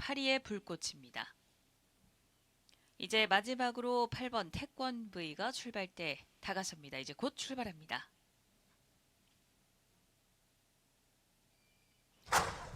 파리의 불꽃입니다. 이제 마지막으로 8번 태권 V가 출발대 다가섭니다. 이제 곧 출발합니다.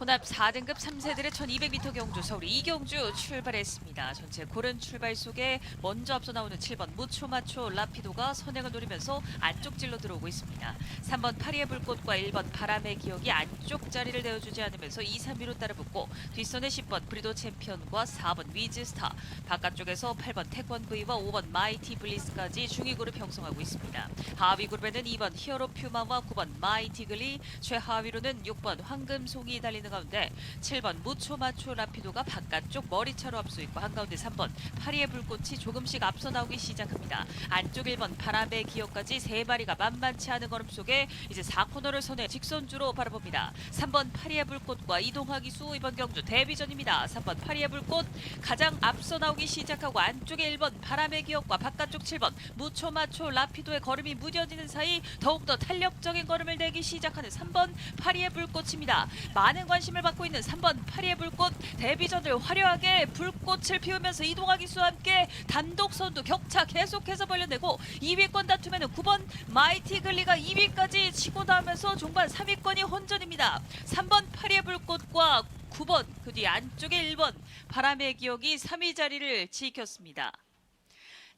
혼합 4등급 3세들의 1200m 경주 서울 이경주 출발했습니다. 전체 고른 출발 속에 먼저 앞서 나오는 7번 무초마초 라피도가 선행을 노리면서 안쪽 질로 들어오고 있습니다. 3번 파리의 불꽃과 1번 바람의 기억이 안쪽 자리를 내어주지 않으면서 2, 3위로 따라붙고 뒷선에 10번 브리도 챔피언과 4번 위즈스타 바깥쪽에서 8번 태권 V와 5번 마이티 블리스까지 중위 그룹 형성하고 있습니다. 하위 그룹에는 2번 히어로 퓨마와 9번 마이티 글리 최하위로는 6번 황금송이 달리는 가운데 7번 무초마초 라피도가 바깥쪽 머리차로 앞서 있고 한가운데 3번 파리의 불꽃이 조금씩 앞서 나오기 시작합니다. 안쪽 1번 바람의 기어까지 세 마리가 만만치 않은 걸음 속에 이제 4코너를 선해 직선주로 바라봅니다. 3번 파리의 불꽃과 이동하기 수 이번 경주 데뷔전입니다. 3번 파리의 불꽃 가장 앞서 나오기 시작하고 안쪽에 1번 바람의 기억과 바깥쪽 7번 무초마초 라피도의 걸음이 무뎌지는 사이 더욱더 탄력적인 걸음을 내기 시작하는 3번 파리의 불꽃입니다. 많은 관심 을 받고 있는 3번 파리의 불꽃 데뷔전을 화려하게 불꽃을 피우면서 이동하 기 수와 함께 단독 선두 격차 계속해서 벌려내고 2위권 다툼에는 9번 마이티 글리가 2위까지 치고 나오면서 종반 3위권이 혼전입니다. 3번 파리의 불꽃과 9번 그 뒤 안쪽에 1번 바람의 기억이 3위 자리를 지켰습니다.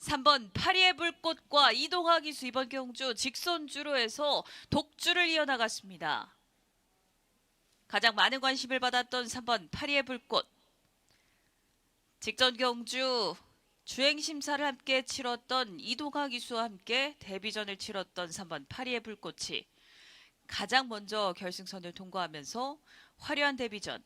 3번 파리의 불꽃과 이동하 기 수 이번 경주 직선주로 해서 독주를 이어나갔습니다. 가장 많은 관심을 받았던 3번 파리의 불꽃. 직전 경주 주행 심사를 함께 치렀던 이동하 기수와 함께 데뷔전을 치렀던 3번 파리의 불꽃이 가장 먼저 결승선을 통과하면서 화려한 데뷔전